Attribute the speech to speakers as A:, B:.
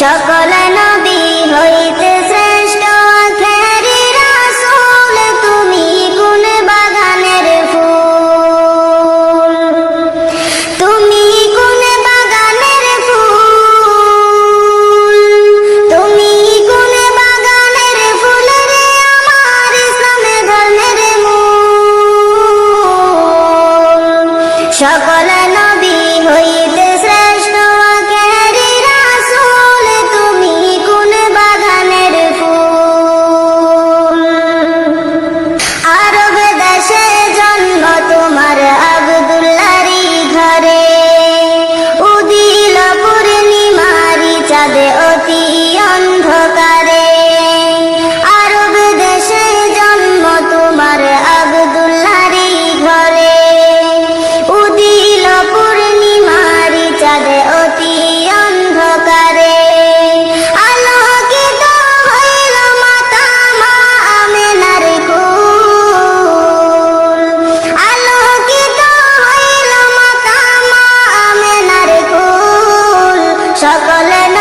A: সকল নবী হইতে শ্রেষ্ঠ খেরি রাসুল, তুমি কোন বাগানের ফুল। তুমি কোন বাগানের ফুল। তুমি কোন বাগানের আমার ধর্মের মূল। সকল la